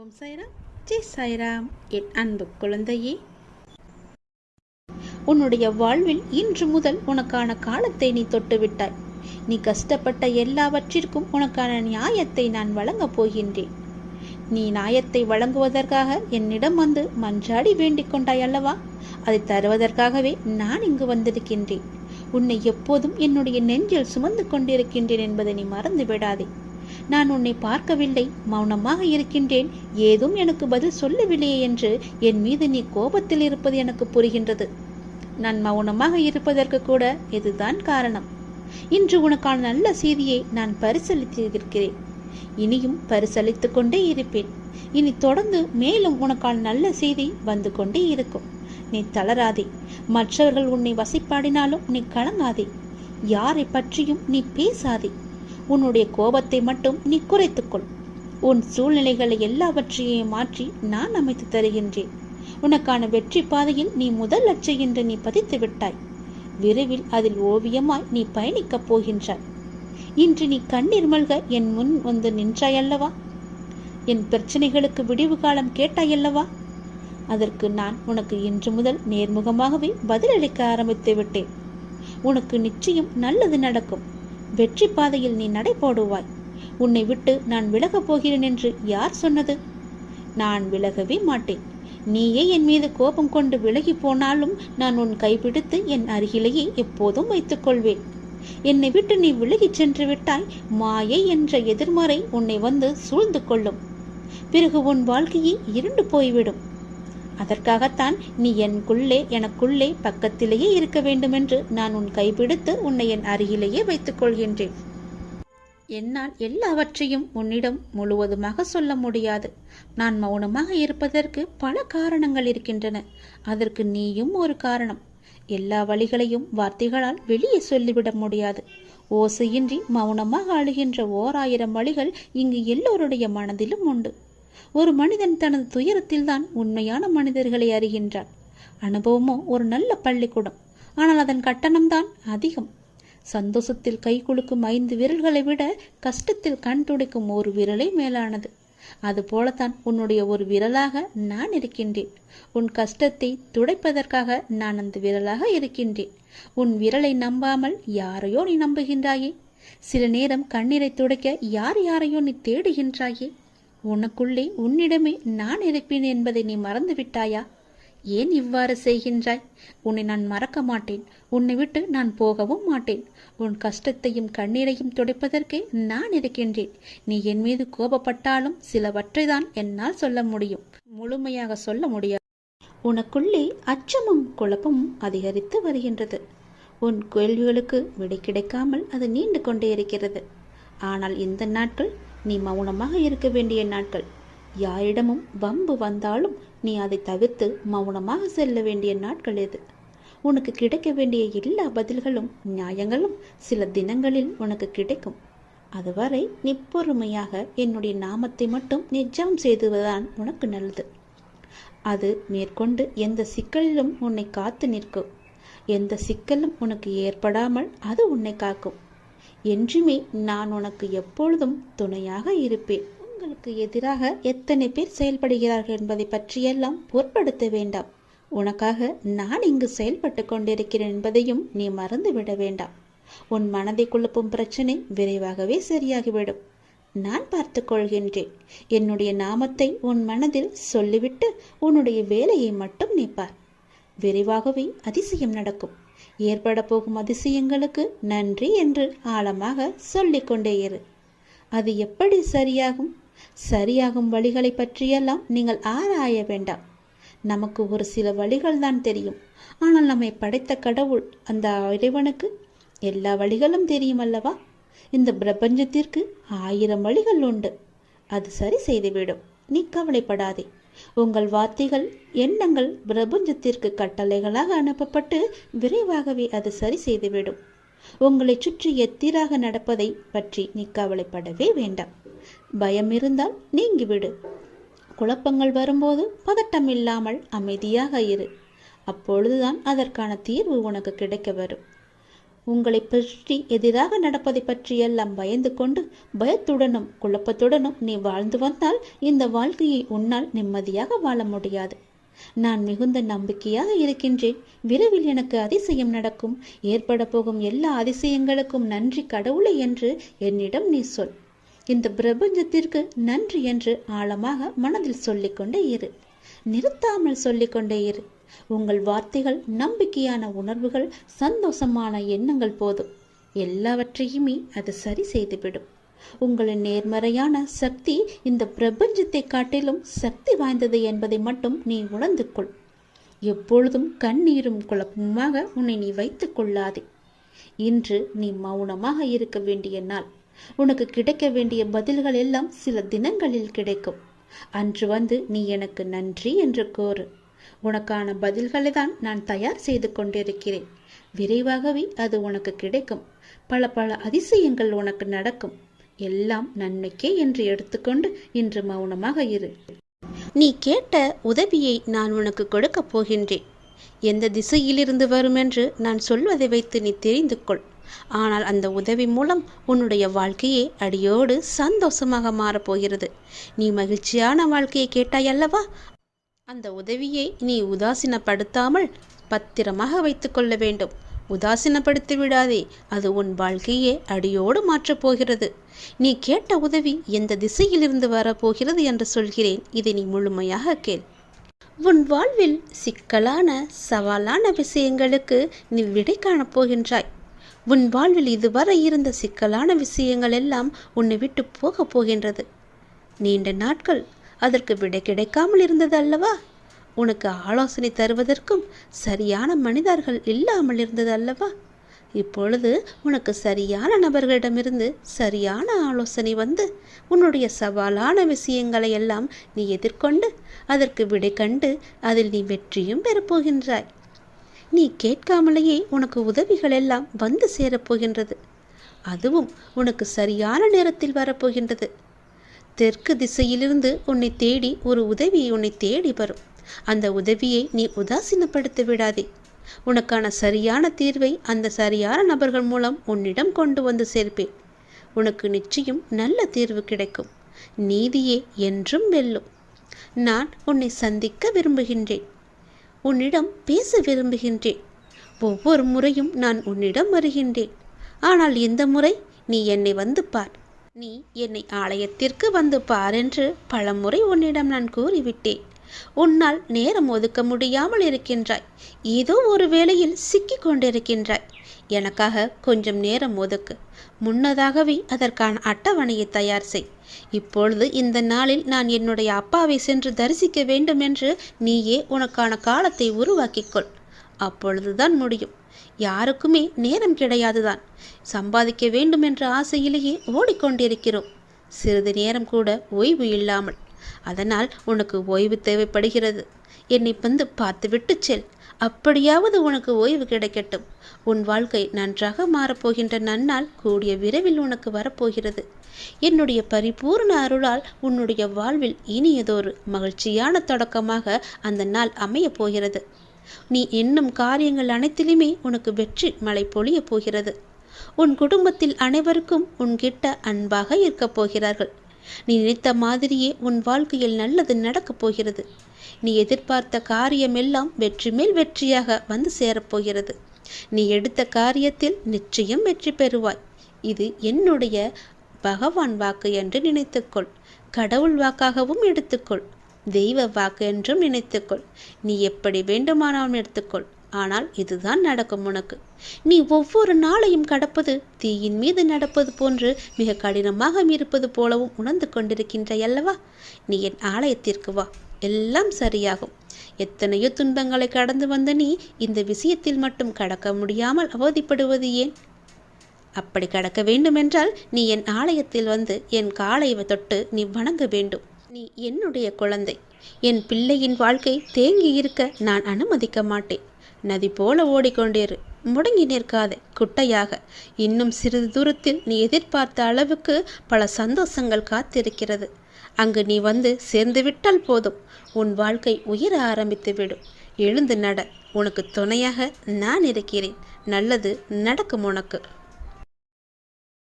ஓம் சாய்ராம். ஜெய் சாய்ராம் என் அன்பு குழந்தையே. உன்னுடைய வாழ்வில் இன்று முதல் உனக்கான காலத்தை நீ தொட்டு விட்டாய் நீ கஷ்டப்பட்ட எல்லாவற்றிற்கும் உனக்கான நியாயத்தை நான் வழங்கப் போகின்றேன். நீ நியாயத்தை வழங்குவதற்காக என்னிடம் வந்து மன்றாடி வேண்டிக் கொண்டாய் அல்லவா? அதை தருவதற்காகவே நான் இங்கு வந்திருக்கின்றேன். உன்னை எப்போதும் என்னுடைய நெஞ்சில் சுமந்து கொண்டிருக்கின்றேன் என்பதை நீ மறந்து விடாதே நான் உன்னை பார்க்கவில்லை மௌனமாக இருக்கின்றேன். ஏதும் எனக்கு பதில் சொல்லவில்லையே என்று என் மீது நீ கோபத்தில் இருப்பது எனக்கு புரிகின்றது. நான் மௌனமாக இருப்பதற்கு கூட இதுதான் காரணம். இன்று உனக்கான நல்ல செய்தியை நான் பரிசளித்திருக்கிறேன். இனியும் பரிசளித்து கொண்டே இருப்பேன். இனி தொடர்ந்து மேலும் உனக்கான நல்ல செய்தி வந்து கொண்டே இருக்கும். நீ தளராதே. மற்றவர்கள் உன்னை வசிப்பாடினாலும் நீ கலங்காதே. யாரை பற்றியும் நீ பேசாதே. உன்னுடைய கோபத்தை மட்டும் நீ குறைத்துக்கொள். உன் சூழ்நிலைகளை எல்லாவற்றையும் மாற்றி நான் அமைத்து தருகின்றேன். உனக்கான வெற்றி பாதையில் நீ முதல் அச்சை என்று நீ பதித்து விட்டாய். விரைவில் அதில் ஓவியமாய் நீ பயணிக்கப் போகின்றாய். இன்று நீ கண்ணீர் மல்க என் முன் வந்து நின்றாயல்லவா? என் பிரச்சனைகளுக்கு விடிவு காலம் கேட்டாயல்லவா? அதற்கு நான் உனக்கு இன்று முதல் நேர்முகமாகவே பதிலளிக்க ஆரம்பித்து விட்டேன். உனக்கு நிச்சயம் நல்லது நடக்கும். வெற்றி பாதையில் நீ நடை போடுவாய். உன்னை விட்டு நான் விலகப் போகிறேன் என்று யார் சொன்னது? நான் விலகவே மாட்டேன். நீயே என் மீது கோபம் கொண்டு விலகி போனாலும் நான் உன் கைப்பிடித்து என் அருகிலேயே எப்போதும் வைத்துக் கொள்வேன் என்னை விட்டு நீ விலகிச் சென்று விட்டாய் மாயை என்ற எதிர்மறை உன்னை வந்து சூழ்ந்து கொள்ளும். பிறகு உன் வாழ்க்கையை இருண்டு போய்விடும். அதற்காகத்தான் நீ எனக்குள்ளே எனக்குள்ளே பக்கத்திலேயே இருக்க வேண்டுமென்று நான் உன் கைபிடித்து உன்னை என் அருகிலேயே வைத்துக் கொள்கின்றேன். என்னால் எல்லாவற்றையும் உன்னிடம் முழுவதுமாக சொல்ல முடியாது. நான் மௌனமாக இருப்பதற்கு பல காரணங்கள் இருக்கின்றன. அதற்கு நீயும் ஒரு காரணம். எல்லா வழிகளையும் வார்த்தைகளால் வெளியே சொல்லிவிட முடியாது. ஓசையின்றி மௌனமாக அழுகின்ற ஓர் ஆயிரம் வழிகள் இங்கு எல்லோருடைய மனதிலும் உண்டு. ஒரு மனிதன் தனது துயரத்தில்தான் உண்மையான மனிதர்களை அறிகின்றான். அனுபவமோ ஒரு நல்ல பள்ளிக்கூடம். ஆனால் அதன் கட்டணம்தான் அதிகம். சந்தோஷத்தில் கை குலுக்கும் ஐந்து விரல்களை விட கஷ்டத்தில் கண் துடைக்கும் ஒரு விரலே மேலானது. அதுபோலத்தான் உன்னுடைய ஒரு விரலாக நான் இருக்கின்றேன். உன் கஷ்டத்தை துடைப்பதற்காக நான் அந்த விரலாக இருக்கின்றேன். உன் விரலை நம்பாமல் யாரையோ நீ நம்புகின்றாயே? சில நேரம் கண்ணீரை துடைக்க யார் யாரையோ நீ தேடுகின்றாயே? உனக்குள்ளே உன்னிடமே நான் இருப்பேன் என்பதை நீ மறந்து விட்டாயா ஏன் இவ்வாறு செய்கின்றாய்? உன்னை நான் மறக்க மாட்டேன். உன்னை விட்டு நான் போகவும் மாட்டேன். உன் கஷ்டத்தையும் கண்ணீரையும் துடைப்பதற்கே நான் இருக்கின்றேன். நீ என் மீது கோபப்பட்டாலும் சிலவற்றை தான் என்னால் சொல்ல முடியும். முழுமையாக சொல்ல முடியாது. உனக்குள்ளே அச்சமும் குழப்பமும் அதிகரித்து வருகின்றது. உன் கேள்விகளுக்கு விடை கிடைக்காமல் அது நீண்டு கொண்டே இருக்கிறது. ஆனால் இந்த நாட்கள் நீ மௌனமாக இருக்க வேண்டிய நாட்கள். யாரிடமும் வம்பு வந்தாலும் நீ அதை தவிர்த்து மௌனமாக செல்ல வேண்டிய நாட்கள் எது? உனக்கு கிடைக்க வேண்டிய எல்லா பதில்களும் நியாயங்களும் சில தினங்களில் உனக்கு கிடைக்கும். அதுவரை நீ பொறுமையாக என்னுடைய நாமத்தை மட்டும் நிஜம் செய்துவதுதான் உனக்கு நல்லது. அது மேற்கொண்டு எந்த சிக்கலிலும் உன்னை காத்து நிற்கும். எந்த சிக்கலும் உனக்கு ஏற்படாமல் அது உன்னை காக்கும். என்றுமே நான் உனக்கு எப்பொழுதும் துணையாக இருப்பேன். உங்களுக்கு எதிராக எத்தனை பேர் செயல்படுகிறார்கள் என்பதை பற்றியெல்லாம் பொருட்படுத்த வேண்டாம். உனக்காக நான் இங்கு செயல்பட்டு கொண்டிருக்கிறேன் என்பதையும் நீ மறந்துவிட வேண்டாம். உன் மனதை குழப்பும் பிரச்சனை விரைவாகவே சரியாகிவிடும். நான் பார்த்து கொள்கின்றேன். என்னுடைய நாமத்தை உன் மனதில் சொல்லிவிட்டு உன்னுடைய வேலையை மட்டும் நீப்பார் விரைவாகவே அதிசயம் நடக்கும். ஏற்பட போகும் அதிசயங்களுக்கு நன்றி என்று ஆழமாக சொல்லிக்கொண்டே இரு. அது எப்படி சரியாகும்? சரியாகும் வழிகளை பற்றியெல்லாம் நீங்கள் ஆராய வேண்டாம். நமக்கு ஒரு சில வழிகள் தான் தெரியும். ஆனால் நம்மை படைத்த கடவுள் அந்த இறைவனுக்கு எல்லா வழிகளும் தெரியும் அல்லவா இந்த பிரபஞ்சத்திற்கு ஆயிரம் வழிகள் உண்டு. அது சரி செய்துவிடும். நீ கவலைப்படாதே. உங்கள் வார்த்தைகள் எண்ணங்கள் பிரபஞ்சத்திற்கு கட்டளைகளாக அனுப்பப்பட்டு விரைவாகவே அது சரி செய்துவிடும். உங்களை சுற்றி எத்திராக நடப்பதை பற்றி நீ கவலைப்படவே வேண்டாம். பயம் இருந்தால் நீங்கிவிடு. குழப்பங்கள் வரும்போது பதட்டம் இல்லாமல் அமைதியாக இரு. அப்பொழுதுதான் அதற்கான தீர்வு உனக்கு கிடைக்க வரும். உங்களை பற்றி எதிராக நடப்பதை பற்றியெல்லாம் பயந்து கொண்டு பயத்துடனும் குழப்பத்துடனும் நீ வாழ்ந்து வந்தால் இந்த வாழ்க்கையை உன்னால் நிம்மதியாக வாழ முடியாது. நான் மிகுந்த நம்பிக்கையாக இருக்கின்றேன். விரைவில் எனக்கு அதிசயம் நடக்கும். ஏற்பட போகும் எல்லா அதிசயங்களுக்கும் நன்றி கடவுளை என்று என்னிடம் நீ சொல். இந்த பிரபஞ்சத்திற்கு நன்றி என்று ஆழமாக மனதில் சொல்லிக்கொண்டே இரு. நிறுத்தாமல் சொல்லிக்கொண்டே இரு. உங்கள் வார்த்தைகள் நம்பிக்கையான உணர்வுகள் சந்தோஷமான எண்ணங்கள் போதும். எல்லாவற்றையுமே அது சரி செய்துவிடும். உங்களின் நேர்மறையான சக்தி இந்த பிரபஞ்சத்தை காட்டிலும் சக்தி வாய்ந்தது என்பதை மட்டும் நீ உணர்ந்து கொள் எப்பொழுதும் கண்ணீரும் குழப்பமாக உன்னை நீ வைத்துக் கொள்ளாதே. இன்று நீ மௌனமாக இருக்க வேண்டிய நாள். உனக்கு கிடைக்க வேண்டிய பதில்கள் எல்லாம் சில தினங்களில் கிடைக்கும். அன்று வந்து நீ எனக்கு நன்றி என்று கோரு உனக்கான பதில்களை தான் நான் தயார் செய்து கொண்டிருக்கிறேன். விரைவாகவே அது உனக்கு கிடைக்கும். பல பல அதிசயங்கள் உனக்கு நடக்கும். எல்லாம் நன்மைக்கே என்று எடுத்துக்கொண்டு இன்று மௌனமாக இரு. நீ கேட்ட உதவியை நான் உனக்கு கொடுக்கப் போகின்றேன். எந்த திசையிலிருந்து வரும் என்று நான் சொல்வதை வைத்து நீ தெரிந்து கொள். ஆனால் அந்த உதவி மூலம் உன்னுடைய வாழ்க்கையே அடியோடு சந்தோஷமாக மாறப்போகிறது நீ மகிழ்ச்சியான வாழ்க்கையை கேட்டாய் அல்லவா? அந்த உதவியை நீ உதாசீனப்படுத்தாமல் பத்திரமாக வைத்துக்கொள்ள வேண்டும். உதாசீனப்படுத்தி விடாதே. அது உன் வாழ்க்கையே அடியோடு மாற்றப் போகிறது. நீ கேட்ட உதவி எந்த திசையிலிருந்து வரப்போகிறது என்று சொல்கிறேன். இதை நீ முழுமையாக கேள். உன் வாழ்வில் சிக்கலான சவாலான விஷயங்களுக்கு நீ விடை காணப் போகின்றாய். உன் வாழ்வில் இதுவரை இருந்த சிக்கலான விஷயங்கள் எல்லாம் உன்னை விட்டு போகப் போகின்றது. நீண்ட நாட்கள் அதற்கு விடை கிடைக்காமல் இருந்தது அல்லவா? உனக்கு ஆலோசனை தருவதற்கும் சரியான மனிதர்கள் இல்லாமல் இருந்தது அல்லவா? இப்பொழுது உனக்கு சரியான நபர்களிடமிருந்து சரியான ஆலோசனை வந்து உன்னுடைய சவாலான விஷயங்களை எல்லாம் நீ எதிர்கொண்டு அதற்கு விடை கண்டு அதில் நீ வெற்றியும் பெறப்போகின்றாய் நீ கேட்காமலேயே உனக்கு உதவிகள் எல்லாம் வந்து சேரப்போகின்றது அதுவும் உனக்கு சரியான நேரத்தில் வரப்போகின்றது தெற்கு திசையிலிருந்து உன்னை தேடி ஒரு உதவி உன்னை தேடி வரும். அந்த உதவியை நீ உதாசீனப்படுத்த விடாதே. உனக்கான சரியான தீர்வை அந்த சரியான நபர்கள் மூலம் உன்னிடம் கொண்டு வந்து சேர்ப்பேன். உனக்கு நிச்சயம் நல்ல தீர்வு கிடைக்கும். நீதியே என்றும் வெல்லும். நான் உன்னை சந்திக்க விரும்புகின்றேன். உன்னிடம் பேச விரும்புகின்றேன். ஒவ்வொரு முறையும் நான் உன்னிடம் வருகின்றேன். ஆனால் இந்த முறை நீ என்னை வந்து பார். நீ என்னை ஆலயத்திற்கு வந்து பார் என்று பலமுறை உன்னிடம் நான் கூறிவிட்டேன். உன்னால் நேரம் ஒதுக்க முடியாமல் இருக்கின்றாய். ஏதோ ஒரு வேளையில் சிக்கிக் கொண்டிருக்கின்றாய். எனக்காக கொஞ்சம் நேரம் ஒதுக்கு. முன்னதாகவே அதற்கான அட்டவணையை தயார் செய். இப்பொழுது இந்த நாளில் நான் என்னுடைய அப்பாவை சென்று தரிசிக்க வேண்டும் என்று நீயே உனக்கான காலத்தை உருவாக்கிக்கொள் அப்பொழுதுதான் முடியும். யாருக்குமே நேரம் கிடையாதுதான். சம்பாதிக்க வேண்டும் என்ற ஆசையிலேயே ஓடிக்கொண்டிருக்கிறோம். சிறிது நேரம் கூட ஓய்வு இல்லாமல். அதனால் உனக்கு ஓய்வு தேவைப்படுகிறது. என்னை வந்து பார்த்துவிட்டு செல். அப்படியாவது உனக்கு ஓய்வு கிடைக்கட்டும். உன் வாழ்க்கை நன்றாக மாறப்போகின்ற நன்னால் கூடிய விரைவில் உனக்கு வரப்போகிறது. என்னுடைய பரிபூர்ண அருளால் உன்னுடைய வாழ்வில் இனியதொரு மகிழ்ச்சியான தொடக்கமாக அந்த நாள் அமையப் போகிறது. நீ எண்ணும் காரியங்கள் அனைத்திலுமே உனக்கு வெற்றி மழை பொழியப் போகிறது. உன் குடும்பத்தில் அனைவருக்கும் உன்கிட்ட அன்பாக இருக்கப் போகிறார்கள். நீ நினைத்த மாதிரியே உன் வாழ்க்கையில் நல்லது நடக்கப் போகிறது. நீ எதிர்பார்த்த காரியமெல்லாம் வெற்றி மேல் வெற்றியாக வந்து சேரப்போகிறது நீ எடுத்த காரியத்தில் நிச்சயம் வெற்றி பெறுவாய். இது என்னுடைய பகவான் வாக்கு என்று நினைத்துக்கொள். கடவுள் வாக்காகவும் எடுத்துக்கொள். தெய்வ வாக்கு என்றும் நினைத்துக்கொள். நீ எப்படி வேண்டுமானாலும் எடுத்துக்கொள். ஆனால் இதுதான் நடக்கும் உனக்கு. நீ ஒவ்வொரு நாளையும் கடப்பது தீயின் மீது நடப்பது போன்று மிக கடினமாக இருப்பது போலவும் உணர்ந்து கொண்டிருக்கின்றாய் அல்லவா? நீ என் ஆலயத்திற்கு வா. எல்லாம் சரியாகும். எத்தனையோ துன்பங்களை கடந்து வந்த நீ இந்த விஷயத்தில் மட்டும் கடக்க முடியாமல் அவதிப்படுவது ஏன்? அப்படி கடக்க வேண்டுமென்றால் நீ என் ஆலயத்தில் வந்து என் காலை தொட்டு நீ வணங்க வேண்டும். நீ என்னுடைய குழந்தை. என் பிள்ளையின் வாழ்க்கை தேங்கி இருக்க நான் அனுமதிக்க மாட்டேன். நதி போல ஓடிக்கொண்டிரு. முடங்கி நிற்காதே குட்டையாக. இன்னும் சிறிது தூரத்தில் நீ எதிர்பார்த்த அளவுக்கு பல சந்தோஷங்கள் காத்திருக்கிறது. அங்கு நீ வந்து சேர்ந்து விட்டால் போதும். உன் வாழ்க்கை உயர ஆரம்பித்து விடும். எழுந்து நட. உனக்கு துணையாக நான் இருக்கிறேன். நல்லது நடக்கும் உனக்கு.